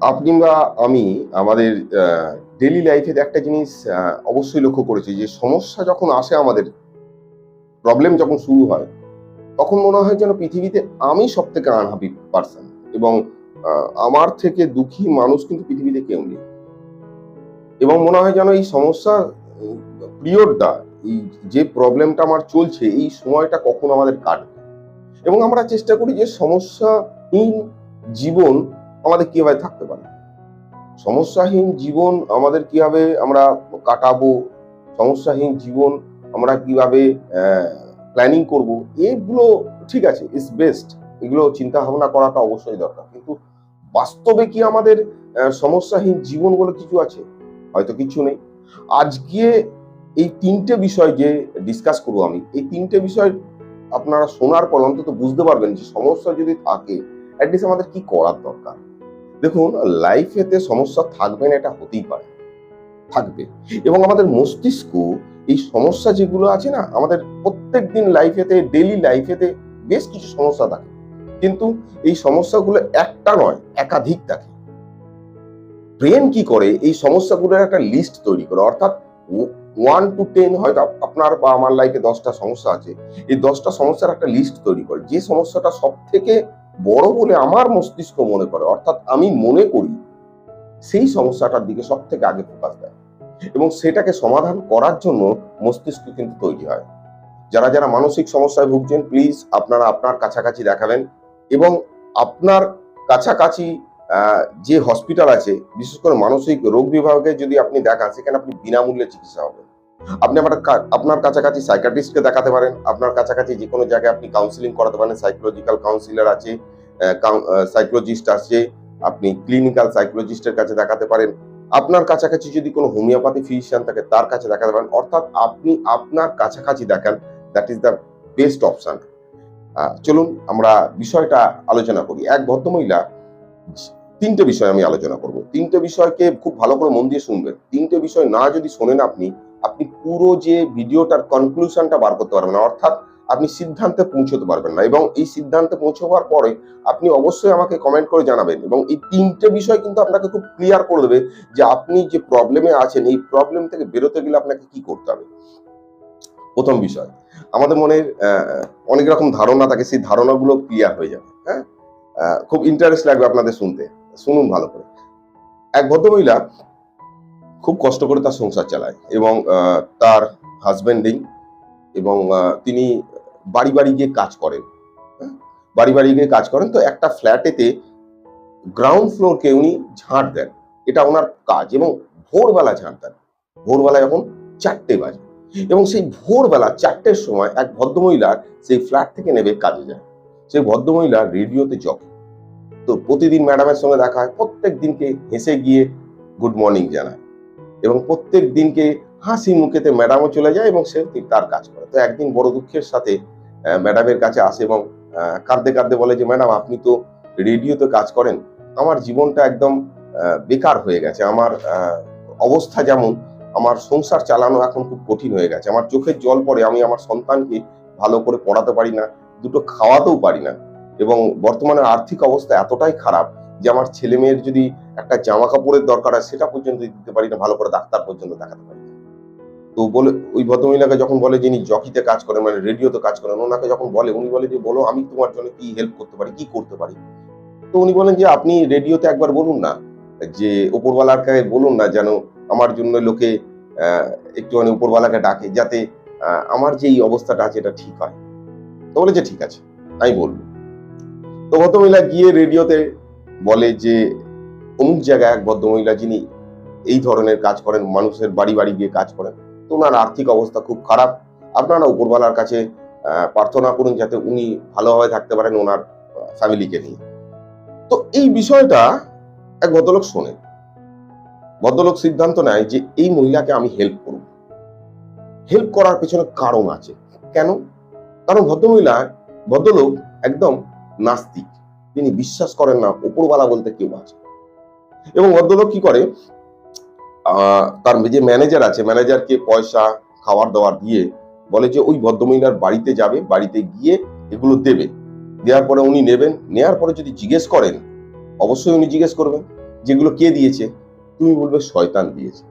আপনি বা আমি আমাদের ডেলি লাইফে একটা জিনিস অবশ্যই লক্ষ্য করেছি যে সমস্যা যখন আসে আমাদের প্রবলেম যখন শুরু হয়, তখন মনে হয় যেন পৃথিবীতে আমি সব থেকে আনহাপি পার্সন এবং আমার থেকে দুঃখী মানুষ কিন্তু পৃথিবীতে কেউ নেই। এবং মনে হয় যেন এই সমস্যা পিরিয়ডটা এই যে প্রবলেমটা আমার চলছে, এই সময়টা কখন আমাদের কাটবে? এবং আমরা চেষ্টা করি যে সমস্যাহীন জীবন আমাদের কীভাবে থাকতে পারে? সমস্যাহীন জীবন আমাদের কীভাবে আমরা কাটাবো। সমস্যাহীন জীবন আমরা কীভাবে প্ল্যানিং করব? এগুলো ঠিক আছে ইস বেস্ট এগুলো চিন্তা ভাবনা করাটা অবশ্যই দরকার। কিন্তু বাস্তবে কি আমাদের সমস্যাহীন জীবন বলে কিছু আছে? হয়তো কিছু নেই। আজকে এই তিনটে বিষয় যে ডিসকাস করব আমি, এই তিনটে বিষয় আপনারা শোনার পর অন্তত বুঝতে পারবেন যে সমস্যা যদি থাকে অ্যাটলিস্ট আমাদের কি করার দরকার? দেখুন লাইফেতে সমস্যা থাকবে না, এটা হতেই পারে। থাকবে। এবং আমাদের মস্তিষ্ক এই সমস্যা যেগুলো আছে না, আমাদের প্রত্যেক দিন লাইফেতে ডেলি লাইফেতে বেশ কিছু সমস্যা থাকে। কিন্তু এই সমস্যাগুলো একটা নয়, একাধিক থাকে। ব্রেন কি করে? এই সমস্যাগুলোর একটা লিস্ট তৈরি করে। অর্থাৎ ওয়ান টু টেন হয়তো আপনার বা আমার লাইফে দশটা সমস্যা আছে। এই দশটা সমস্যার একটা লিস্ট তৈরি করে। যে সমস্যাটা সব থেকে বড় বলে আমার মস্তিষ্ক মনে করে, অর্থাৎ আমি মনে করি, সেই সমস্যাটার দিকে সব থেকে আগে ফোকাস দেয়। এবং সেটাকে সমাধান করার জন্য মস্তিষ্ক কিন্তু তৈরি হয়। যারা যারা মানসিক সমস্যায় ভুগছেন প্লিজ আপনারা আপনার কাছাকাছি দেখাবেন এবং আপনার কাছাকাছি যে হসপিটাল আছে, বিশেষ করে মানসিক রোগ বিভাগে যদি আপনি দেখান, সেখানে আপনি বিনামূল্যে চিকিৎসা হবে। আপনি আমার আপনার কাছাকাছি সাইকাট্রিস্টকে দেখাতে পারেন। আপনার কাছাকাছি যে কোনো জায়গায় আপনি কাউন্সিলিং করাতে পারেন। সাইকোলজিক্যাল কাউন্সিলর আছে সাইকোলজিস্ট আছে, আপনি ক্লিনিক্যাল সাইকোলজিস্টের কাছে দেখাতে পারেন। আপনার কাছাকাছি যদি কোনো হোমিওপ্যাথি ফিজিশিয়ান থাকে, তার কাছে দেখাতে পারেন। অর্থাৎ আপনি আপনার কাছাকাছি দেখান that is the best option চলুন, আমরা বিষয়টা আলোচনা করি। এক ভদ্রমহিলা তিনটে বিষয় আমি আলোচনা করব। তিনটে বিষয়কে খুব ভালো করে মন দিয়ে শুনবেন। তিনটে বিষয় না যদি শোনেন আপনি আপনি পুরো যে ভিডিওটার কনক্লুশনটা বার করতে পারবেন না, অর্থাৎ আপনি সিদ্ধান্তে পৌঁছতে পারবেন না এবং এই সিদ্ধান্তে পৌঁছবার পরে আপনি অবশ্যই আমাকে কমেন্ট করে জানাবেন এবং এই তিনটে বিষয় কিন্তু আপনাকে খুব ক্লিয়ার করে দেবে যে আপনি যে প্রবলেমে আছেন, এই প্রবলেম থেকে বেরোতে গেলে আপনাকে কি করতে হবে। প্রথম বিষয়, আমাদের মনে অনেক রকম ধারণা থাকে, সেই ধারণাগুলো ক্লিয়ার হয়ে যাবে হ্যাঁ? খুব ইন্টারেস্ট লাগবে আপনাদের শুনতে। শুনুন ভালো করে। এক ভদ্রমহিলা খুব কষ্ট করে তার সংসার চালায় এবং তার হাজবেন্ডিং এবং তিনি বাড়ি বাড়ি গিয়ে কাজ করেন। হ্যাঁ? বাড়ি বাড়ি গিয়ে কাজ করেন। তো একটা ফ্ল্যাটেতে গ্রাউন্ড ফ্লোরকে উনি ঝাঁট দেন। এটা ওনার কাজ এবং ভোরবেলা ঝাঁট দেন। ভোরবেলা যখন চারটে বাজে এবং সেই ভোরবেলা চারটের সময় এক ভদ্রমহিলা সেই ফ্ল্যাট থেকে নেবে কাজে যায়। সেই ভদ্রমহিলা রেডিওতে জগে তো প্রতিদিন ম্যাডামের সঙ্গে দেখা হয়। প্রত্যেক দিনকে হেসে গিয়ে গুড মর্নিং জানায়। এবং প্রত্যেক দিনকে হাসি মুখেতে ম্যাডামও চলে যায় এবং সে তার কাজ করে। তো একদিন বড় দুঃখের সাথে ম্যাডামের কাছে আসে এবং কাঁদতে কাঁদতে বলে যে, ম্যাডাম, আপনি তো রেডিওতে কাজ করেন। আমার জীবনটা একদম বেকার হয়ে গেছে। আমার অবস্থা যেমন, আমার সংসার চালানো এখন খুব কঠিন হয়ে গেছে। আমার চোখের জল পড়ে। আমি আমার সন্তানকে ভালো করে পড়াতে পারি না, দুটো খাওয়াতেও পারি না এবং বর্তমানে আর্থিক অবস্থা এতটাই খারাপ যে আমার ছেলে মেয়ের যদি একটা জামা কাপড়ের দরকার হয়, সেটা পর্যন্ত দিতে পারি না, ভালো করে ডাক্তার পর্যন্ত দেখাতে পারি না। তো বলে, ওই ভদ্রমহিলাকে যখন বলে যিনি জকিতে কাজ করেন মানে রেডিওতে কাজ করেন, ওনাকে যখন বলে, উনি বলে যে, বলো, আমি তোমার জন্য কি হেল্প করতে পারি, কি করতে পারি? তো উনি বলেন যে, আপনি রেডিওতে একবার বলুন না, যে, উপরওয়ালাকে বলুন না যেন আমার জন্য লোকে একটুখানি উপরওয়ালাকে ডাকে, যাতে আমার যে এই অবস্থাটা আছে, এটা ঠিক হয়। তো বলে যে, ঠিক আছে আমি বলব। তো ভদ্রমহিলা গিয়ে রেডিওতে বলে যে, অমুক জায়গায় এক ভদ্রমহিলা যিনি এই ধরনের কাজ করেন, মানুষের বাড়ি বাড়ি গিয়ে কাজ করেন, তো ওনার আর্থিক অবস্থা খুব খারাপ। আপনারা উপরওয়ালার কাছে প্রার্থনা করুন যাতে উনি ভালোভাবে থাকতে পারেন ওনার ফ্যামিলিকে নিয়ে। তো এই বিষয়টা এক ভদ্রলোক শোনে ভদ্রলোক সিদ্ধান্ত নেয় যে, এই মহিলাকে আমি হেল্প করব। হেল্প করার পেছনে কারণ আছে। কেন? কারণ ভদ্রমহিলা, ভদ্রলোক একদম নাস্তিক। তিনি বিশ্বাস করেন না, উপরওয়ালা বলতে কেউ আছে এবং ভদ্রলোক কি করে? তার যে ম্যানেজার আছে ম্যানেজারকে পয়সা খাওয়ার দাওয়ার দিয়ে বলে যে, ওই ভদ্রমহিলার বাড়িতে যাবে, বাড়িতে গিয়ে এগুলো দেবে। দেওয়ার পরে উনি নেবেন, নেওয়ার পরে যদি জিজ্ঞেস করেন, অবশ্যই উনি জিজ্ঞেস করবেন যেগুলো কে দিয়েছে? তুমি বলবে, শয়তান দিয়েছে।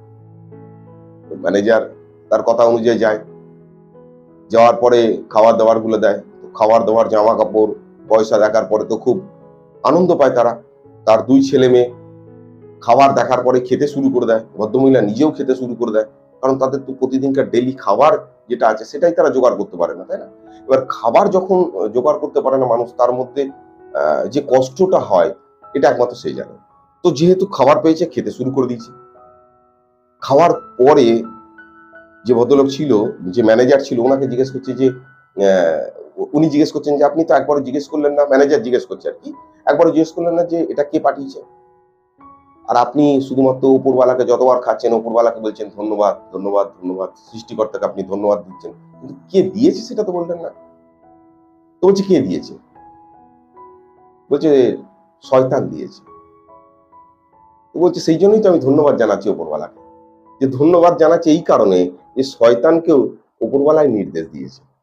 ম্যানেজার তার কথা অনুযায়ী যায়। যাওয়ার পরে খাবার দাবারগুলো দেয় খাবার দাবার, জামা কাপড়, পয়সা দেখার পরে তো খুব আনন্দ পায় তারা। তার দুই ছেলে মেয়ে খাবার দেখার পরে খেতে শুরু করে দেয়, ভদ্রমহিলা নিজেও খেতে শুরু করে দেয়, কারণ তাদের তো প্রতিদিনকার ডেলি খাবার যেটা আছে সেটাই তারা জোগাড় করতে পারে না, তাই না? এবার খাবার যখন জোগাড় করতে পারে না মানুষ, তার মধ্যে যে কষ্টটা হয়, এটা একমাত্র সেই জানে। তো যেহেতু খাবার পেয়েছে, খেতে শুরু করে দিয়েছে। খাওয়ার পরে যে ভদ্রলোক ছিল, যে ম্যানেজার ছিল, ওনাকে জিজ্ঞেস করছে যে উনি জিজ্ঞেস করছেন যে আপনি তো একবারও জিজ্ঞেস করলেন না ম্যানেজার জিজ্ঞেস করছে আর কি। একবারও জিজ্ঞেস করলেন না যে এটা কে পাঠিয়েছে। আর আপনি শুধুমাত্র উপরওয়ালাকে যতবার খাচ্ছেন, উপরওয়ালাকে বলছেন, ধন্যবাদ ধন্যবাদ ধন্যবাদ, সৃষ্টিকর্তাকে আপনি ধন্যবাদ দিচ্ছেন। কিন্তু কে দিয়েছে সেটা তো বললেন না। তো বলছে, কে দিয়েছে? বলছে, শয়তান দিয়েছে। তো বলছে, সেই জন্যই তো আমি ধন্যবাদ জানাচ্ছি উপরওয়ালাকে। যে ধন্যবাদ জানাচ্ছি এই কারণে যে শয়তানকেও উপরওয়ালায় নির্দেশ দিয়েছে।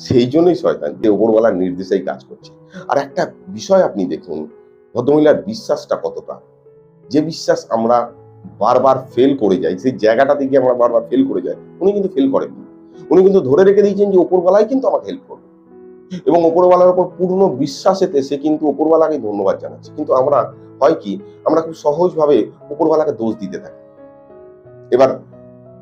সেই জন্যই শয়তান যে উপরওয়ালার নির্দেশেই কাজ করছে। আর একটা বিষয় আপনি দেখুন, ভদ্রমহিলার বিশ্বাসটা কতটা? যে বিশ্বাস আমরা বারবার ফেল করে যাই, সেই জায়গাটাতে গিয়ে আমরা বারবার ফেল করে যাই, উনি কিন্তু ফেল করেননি উনি কিন্তু ধরে রেখে দিয়েছেন যে ওপরওয়ালাই কিন্তু আমাকে হেল্প করবে। এবং ওপরওয়ালার উপর পূর্ণ বিশ্বাসেতে সে কিন্তু ওপরওয়ালাকে ধন্যবাদ জানাচ্ছে। কিন্তু আমরা হয় কি, আমরা খুব সহজভাবে ওপরওয়ালাকে দোষ দিতে থাকি। এবার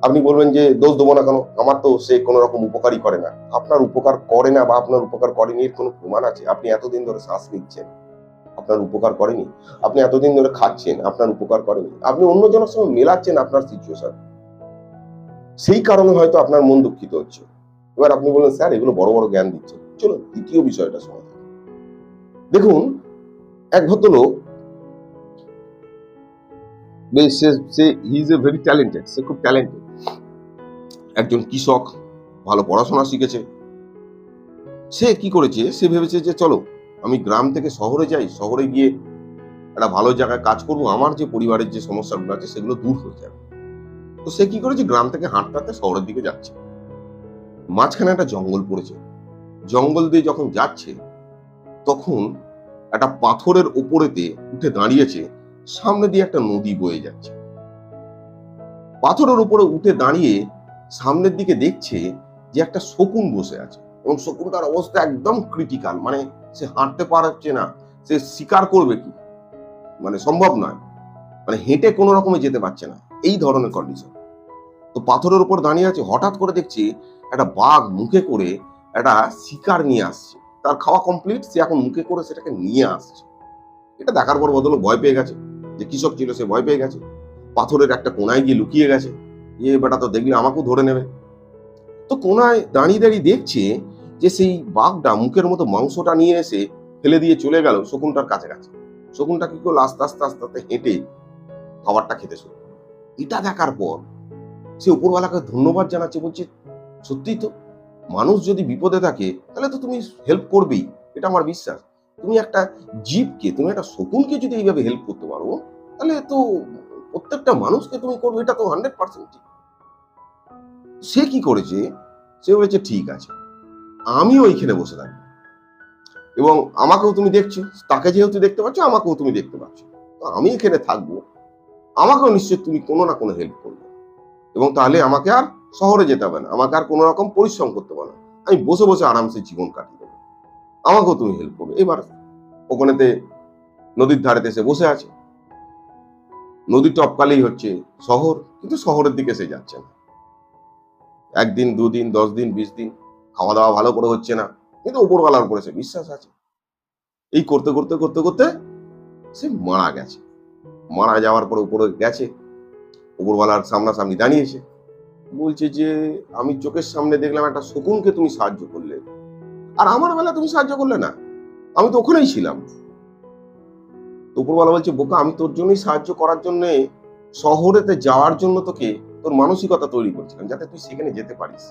আপনি বলবেন যে দোষ দেবো না কেন? আমার তো সে কোনো রকম উপকারই করে না। আপনার উপকার করে না বা আপনার উপকার করেনি এর কোনো প্রমাণ আছে? আপনি এতদিন ধরে শ্বাস নিচ্ছেন। আপনার উপকার করেনি। আপনি এতদিন ধরে খাচ্ছেন, আপনার উপকার করেনি। আপনি অন্যজনের সঙ্গে মেলাচ্ছেন আপনার সিচুয়েশন সেই কারণে হয়তো আপনার মন দুঃখিত হচ্ছে। এবার আপনি বললেন, স্যার, এগুলো বড় বড় জ্ঞান দিচ্ছে চলো দ্বিতীয় বিষয়টা শোনা দেখুন, এক ভদ্রলোক সে- ইজ এ ভেরি ট্যালেন্টেড সে খুব ট্যালেন্টেড একজন কৃষক, ভালো পড়াশোনা শিখেছে। সে কি করেছে? সে ভেবেছে যে, চলো, আমি গ্রাম থেকে শহরে যাই, শহরে গিয়ে একটা ভালো জায়গায় কাজ করব, আমার যে পরিবারের যে সমস্যাগুলো আছে, সেগুলো দূর হয়ে যাবে। তো সে কি করেছে? গ্রাম থেকে হাঁটতে শহরের দিকে যাচ্ছে। মাঝখানে একটা জঙ্গল পড়েছে। জঙ্গল দিয়ে যখন যাচ্ছে, তখন একটা পাথরের ওপরেতে উঠে দাঁড়িয়েছে সামনে দিয়ে একটা নদী বয়ে যাচ্ছে। পাথরের উপরে উঠে দাঁড়িয়ে সামনের দিকে দেখছে যে একটা শকুন বসে আছে এবং শকুনটার অবস্থা একদম ক্রিটিক্যাল মানে সে হাঁটতে পারছে না, সে শিকার করবে কি? মানে সম্ভব নয়। মানে হেঁটে কোনো রকমে যেতে পারছে না, এই ধরনের কন্ডিশন তো পাথরের উপর দাঁড়িয়ে আছে, হঠাৎ করে দেখছি একটা বাঘ মুখে করে একটা শিকার নিয়ে আসছে। তার খাওয়া কমপ্লিট সে এখন মুখে করে সেটাকে নিয়ে আসছে। এটা দেখার পর বদল ভয় পেয়ে গেছে। যে কৃষক ছিল সে ভয় পেয়ে গেছে। পাথরের একটা কোনায় গিয়ে লুকিয়ে গেছে। এ বেটা তো দেখলে আমাকেও ধরে নেবে। তো কোনায় দাঁড়িয়ে দাঁড়িয়ে দেখছে যে সেই বাঘটা মুখের মতো মাংসটা নিয়ে এসে ফেলে দিয়ে চলে গেল শকুনটার কাছে কাছে শকুনটা কি করল? আস্তে আস্তে আস্তে আস্তে হেঁটে খাবারটা খেতে শুরু এটা দেখার পর সে উপরওয়ালাকে ধন্যবাদ জানাচ্ছে, বলছে সত্যি তো মানুষ যদি বিপদে থাকে, তাহলে তো তুমি হেল্প করবেই। এটা আমার বিশ্বাস। তুমি একটা জীবকে, তুমি একটা শকুনকে যদি এইভাবে হেল্প করতে পারো তাহলে তো প্রত্যেকটা মানুষকে তুমি করবে, এটা তো হান্ড্রেড পার্সেন্ট ঠিক। সে কি করেছে? সে বলেছে, ঠিক আছে। আমিও এইখানে বসে থাকব। এবং আমাকেও তুমি দেখছ, তাকে যেহেতু দেখতে পাচ্ছ, আমাকেও তুমি দেখতে পাচ্ছ। তো আমি এখানে থাকব। আমাকেও নিশ্চয়ই তুমি কোনো না কোনো হেল্প করবে। এবং তাহলে আমাকে আর শহরে যেতে হবে না। আমাকে আর কোনো রকম পরিশ্রম করতে হবে না। আমি বসে বসে আরামসে জীবন কাটিয়ে দেবো। আমাকেও তুমি হেল্প করবে। এবার ওখানেতে নদীর ধারেতে সে বসে আছে। নদী টপকালেই হচ্ছে শহর, কিন্তু শহরের দিকে সে যাচ্ছে না। একদিন, দুদিন দশ দিন বিশ দিন খাওয়া দাওয়া ভালো করে হচ্ছে না, কিন্তু উপরওয়ালার উপরে সে বিশ্বাস আছে। এই করতে করতে করতে করতে সে মারা গেছে। মারা যাওয়ার পরে উপরে গেছে, উপরওয়ালার সামনাসামনি দাঁড়িয়েছে। বলছে যে, আমি চোখের সামনে দেখলাম একটা শকুনকে তুমি সাহায্য করলে। আর আমার বেলা তুমি সাহায্য করলে না। আমি তো ওখানেই ছিলাম। তো উপরওয়ালা বলছে, বোকা, আমি তোর জন্যই সাহায্য করার জন্য শহরেতে যাওয়ার জন্য তোকে তোর মানসিকতা তৈরি করছিলাম, যাতে তুই সেখানে যেতে পারিস।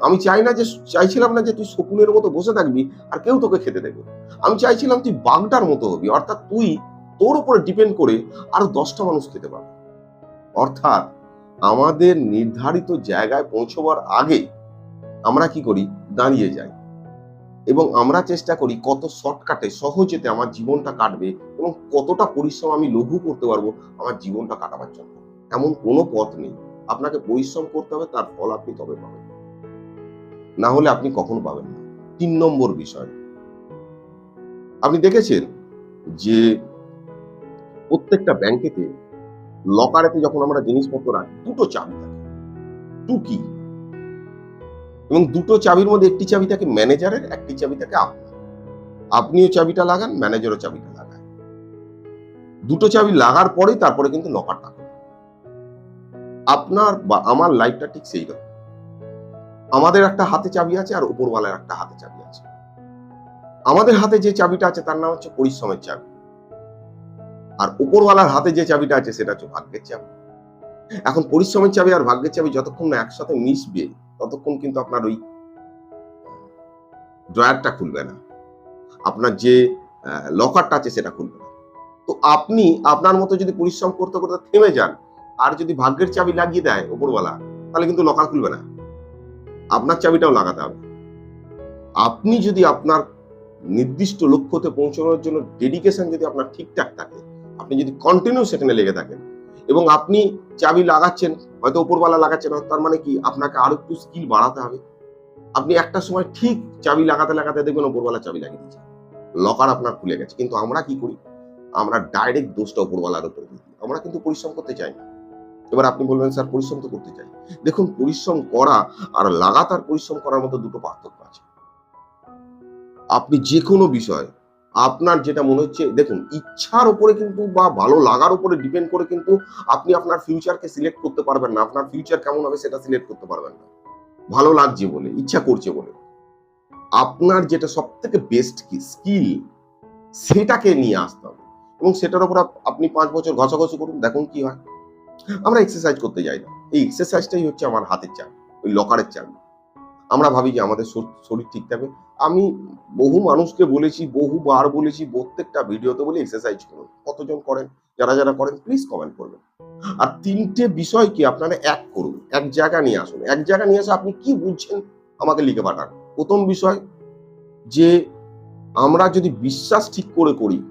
আমি চাই না যে, চাইছিলাম না যে তুই শকুনের মতো বসে থাকবি আর কেউ তোকে খেতে দেবে। আমি চাইছিলাম তুই বাঘটার মতো হবি, অর্থাৎ তুই তোর উপরে ডিপেন্ড করে আরও দশটা মানুষ খেতে পারবে অর্থাৎ আমাদের নির্ধারিত জায়গায় পৌঁছবার আগে আমরা কি করি? দাঁড়িয়ে যাই। এবং আমরা চেষ্টা করি কত শর্টকাটে সহজেতে আমার জীবনটা কাটবে এবং কতটা পরিশ্রম আমি লঘু করতে পারব, আমার জীবনটা কাটাবার জন্য। এমন কোনো পথ নেই। আপনাকে পরিশ্রম করতে হবে, তার ফল আপনি তবে পাবেন। না হলে আপনি কখনো পাবেন না। তিন নম্বর বিষয়। আপনি দেখেছেন যে প্রত্যেকটা ব্যাংকেতে লকারেতে যখন আমরা জিনিসপত্র রাখি, দুটো চাবি থাকে। টু কি এবং দুটো চাবির মধ্যে একটি চাবি থাকে ম্যানেজারের, একটি চাবি থাকে আপনার। আপনিও চাবিটা লাগান, ম্যানেজারও চাবিটা লাগান দুটো চাবি লাগার পরেই তারপরে কিন্তু লকারটা। আপনার বা আমার লাইফটা ঠিক সেই রকম। আমাদের একটা হাতে চাবি আছে আর উপরওয়ালার একটা হাতে চাবি আছে। আমাদের হাতে যে চাবিটা আছে তার নাম হচ্ছে পরিশ্রমের চাবি। আর উপরওয়ালার হাতে যে চাবিটা আছে সেটা হচ্ছে ভাগ্যের চাবি। এখন পরিশ্রমের চাবি আর ভাগ্যের চাবি যতক্ষণ না একসাথে মিশবে ততক্ষণ কিন্তু আপনার ওই ড্রয়ারটা খুলবে না। আপনার যে লকারটা আছে সেটা খুলবে না। তো আপনি আপনার মতো যদি পরিশ্রম করতে করতে থেমে যান, আর যদি ভাগ্যের চাবি লাগিয়ে দেয় ওপরওয়ালা, তাহলে কিন্তু লকার খুলবে না। আপনার চাবিটাও লাগাতে হবে। আপনি যদি আপনার নির্দিষ্ট লক্ষ্যতে পৌঁছানোর জন্য ডেডিকেশন যদি আপনার ঠিকঠাক থাকে, আপনি যদি কন্টিনিউ সেখানে লেগে থাকেন এবং আপনি চাবি লাগাচ্ছেন, হয়তো উপরওয়ালা লাগাচ্ছেন, তার মানে কি? আপনাকে আরও একটু স্কিল বাড়াতে হবে। আপনি একটা সময় ঠিক চাবি লাগাতে লাগাতে দেখবেন উপরওয়ালা চাবি লাগিয়ে দিচ্ছে। লকার আপনার খুলে গেছে। কিন্তু আমরা কি করি? আমরা ডাইরেক্ট দোষটা উপরওয়ালার উপর দিই। আমরা কিন্তু পরিশ্রম করতে চাই না। এবার আপনি বলবেন, স্যার, পরিশ্রম তো করতে চাই। দেখুন, পরিশ্রম করা আর লাগাতার পরিশ্রম করার মতো দুটো পার্থক্য আছে। আপনি যে কোনো বিষয় আপনার যেটা মনে হচ্ছে, দেখুন, ইচ্ছার উপরে কিন্তু বা ভালো লাগার উপরে ডিপেন্ড করে কিন্তু আপনি আপনার ফিউচারকে সিলেক্ট করতে পারবেন না। আপনার ফিউচার কেমন হবে সেটা সিলেক্ট করতে পারবেন না। ভালো লাগছে বলে, ইচ্ছা করছে বলে। আপনার যেটা সব থেকে বেস্ট কি স্কিল সেটাকে নিয়ে আসতে হবে। এবং সেটার উপর আপ- আপনি পাঁচ বছর ঘষাঘষি করুন, দেখুন কি হয়। আমরা এক্সারসাইজ করতে যাই না। এই এক্সারসাইজটাই হচ্ছে আমার হাতের চাবি, ওই লকারের চাবি। আমরা ভাবি যে আমাদের শরীর ঠিক থাকবে। আমি বহু মানুষকে বলেছি, বহুবার বলেছি, প্রত্যেকটা ভিডিওতে বলি এক্সারসাইজ করুন। কতজন করেন? যারা যারা করেন প্লিজ কমেন্ট করবেন। আর তিনটে বিষয় কি আপনারা এক করুন। এক জায়গা নিয়ে আসুন। এক জায়গা নিয়ে এসে আপনি কি বুঝছেন? আমাকে লিখে পাঠান। প্রথম বিষয়, যে আমরা যদি বিশ্বাস ঠিক করে করি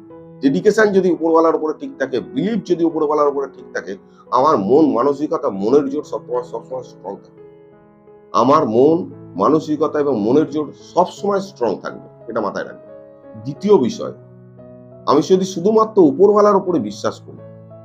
ডেডিকেশন যদি উপরওয়ালার উপরে ঠিক থাকে বিলিভ যদি উপরওয়ালার উপরে ঠিক থাকে, আমার মন মানসিকতা, মনের জোর সবসময় সবসময় স্ট্রং থাকে। আমার মন মানসিকতা এবং মনের জোর সবসময় স্ট্রং থাকবে, এটা মাথায় রাখবে। দ্বিতীয় বিষয়, আমি যদি শুধুমাত্র উপরওয়ালার উপরে বিশ্বাস করি,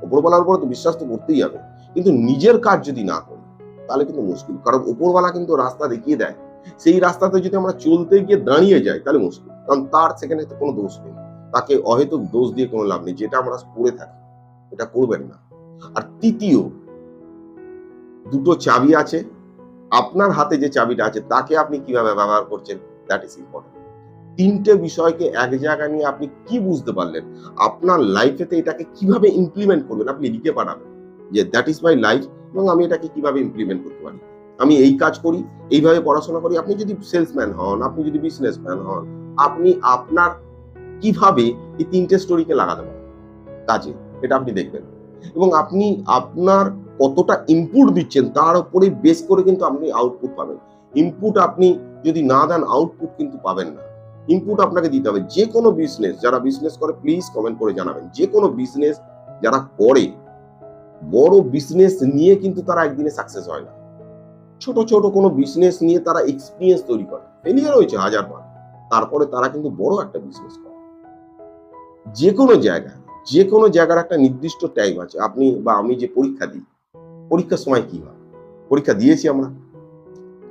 উপরওয়ালার উপরে তো বিশ্বাস তো করতেই হবে, কিন্তু নিজের কাজ যদি না করি, তাহলে কিন্তু মুশকিল। কারণ উপরওয়ালা কিন্তু রাস্তা দেখিয়ে দেয়। সেই রাস্তাতে যদি আমরা চলতে গিয়ে দাঁড়িয়ে যাই, তাহলে মুশকিল। কারণ তার সেখানে তো কোনো দোষ নেই। তাকে অহেতুক দোষ দিয়ে কোনো লাভ নেই, যেটা আমরা করে থাকি, এটা করবেন না। আর তৃতীয়, দুটো চাবি আছে আপনার হাতে যে চাবিটা আছে, তাকে আপনি কীভাবে ব্যবহার করছেন দ্যাট ইজ ইম্পর্টেন্ট তিনটে বিষয়কে এক জায়গায় নিয়ে আপনি কি বুঝতে পারলেন? আপনার লাইফেতে এটাকে কীভাবে ইমপ্লিমেন্ট করবেন? আপনি লিখে পাঠাবেন যে দ্যাট ইজ মাই লাইফ এবং আমি এটাকে কীভাবে ইমপ্লিমেন্ট করতে পারি? আমি এই কাজ করি, এইভাবে পড়াশোনা করি। আপনি যদি সেলসম্যান হন, আপনি যদি বিজনেসম্যান হন, আপনি আপনার কীভাবে এই তিনটে স্টোরিকে লাগাতে পারেন? কাজে, এটা আপনি দেখবেন। এবং আপনি আপনার কতটা ইনপুট দিচ্ছেন, তার উপরে বেস করে কিন্তু আপনি আউটপুট পাবেন। ইনপুট আপনি যদি না দেন আউটপুট কিন্তু পাবেন না। ইনপুট আপনাকে দিতে হবে। যে কোনো বিজনেস যারা বিজনেস করে প্লিজ কমেন্ট করে জানাবেন। যে কোনো বিজনেস যারা করে, বড় বিজনেস নিয়ে কিন্তু তারা একদিনে সাকসেস হয় না। ছোট ছোট কোনো বিজনেস নিয়ে তারা এক্সপিরিয়েন্স তৈরি করে। ফেলিয়ার হয়েছে হাজার বার তারপরে তারা কিন্তু বড় একটা বিজনেস করে। যে কোনো জায়গায়, যে কোনো জায়গার একটা নির্দিষ্ট টাইম আছে। আপনি বা আমি যে পরীক্ষা দিই পরীক্ষার সময় কি হয়? পরীক্ষা দিয়েছি আমরা।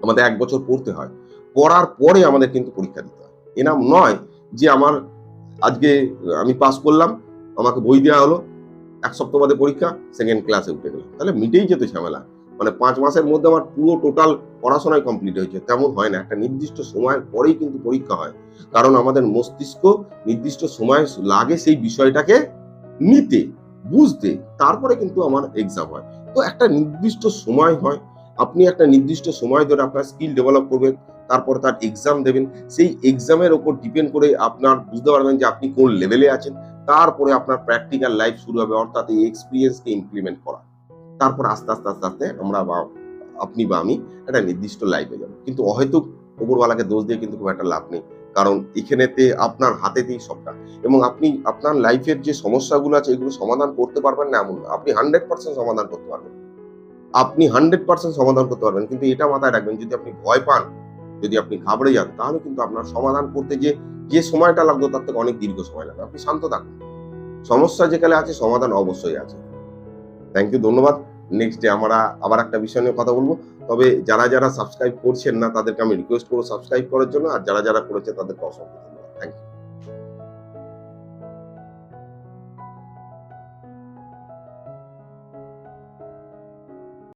আমাদের এক বছর পড়তে হয়। পড়ার পরে আমাদের কিন্তু পরীক্ষা দিতে হয়। এনাম নয় যে আমার আজকে আমি পাস করলাম, আমাকে বই দেওয়া হলো, এক সপ্তাহ বাদে পরীক্ষা সেকেন্ড ক্লাসে উঠে গেলাম। তাহলে মিটেই যেত ঝামেলা। মানে পাঁচ মাসের মধ্যে আমার পুরো টোটাল পড়াশোনায় কমপ্লিট হয়েছে। তেমন হয় না। একটা নির্দিষ্ট সময়ের পরেই কিন্তু পরীক্ষা হয়। কারণ আমাদের মস্তিষ্ক নির্দিষ্ট সময় লাগে সেই বিষয়টাকে নিতে, বুঝতে, তারপরে কিন্তু আমার এক্সাম হয়। তো একটা নির্দিষ্ট সময় হয়। আপনি একটা নির্দিষ্ট সময় ধরে আপনার স্কিল ডেভেলপ করবেন, তারপর তার এক্সাম দেবেন। সেই এক্সামের ওপর ডিপেন্ড করে আপনার বুঝতে পারবেন যে আপনি কোন লেভেলে আছেন। তারপরে আপনার প্র্যাকটিক্যাল লাইফ শুরু হবে, অর্থাৎ এই এক্সপিরিয়েন্সকে ইমপ্লিমেন্ট করা। তারপর আস্তে আস্তে আস্তে আস্তে আমরা বা আপনি বা আমি একটা নির্দিষ্ট লাইফে যাব। কিন্তু হয়তো ওপরওয়ালাকে দোষ দিয়ে কিন্তু খুব একটা লাভ নেই। কারণ এখানেতে আপনার হাতেতেই সবটা। এবং আপনি আপনার লাইফের যে সমস্যাগুলো আছে, এগুলো সমাধান করতে পারবেন না এমন না। আপনি হান্ড্রেড পার্সেন্ট সমাধান করতে পারবেন। আপনি হান্ড্রেড পার্সেন্ট সমাধান করতে পারবেন, কিন্তু এটা মাথায় রাখবেন, যদি আপনি ভয় পান, যদি আপনি ঘাবড়ে যান, তাহলে কিন্তু আপনার সমাধান করতে যে যে সময়টা লাগতো তার থেকে অনেক দীর্ঘ সময় লাগবে। আপনি শান্ত থাকুন। সমস্যা যেখানে আছে, সমাধান অবশ্যই আছে। থ্যাংক ইউ ধন্যবাদ। নেক্সট ডে আমরা আবার একটা বিষয় নিয়ে কথা বলব তবে যারা যারা সাবস্ক্রাইব করছেন না, তাদেরকে আমি রিকোয়েস্ট করব সাবস্ক্রাইব করার জন্য আর যারা যারা করেছে, তাদেরকে অসংখ্য।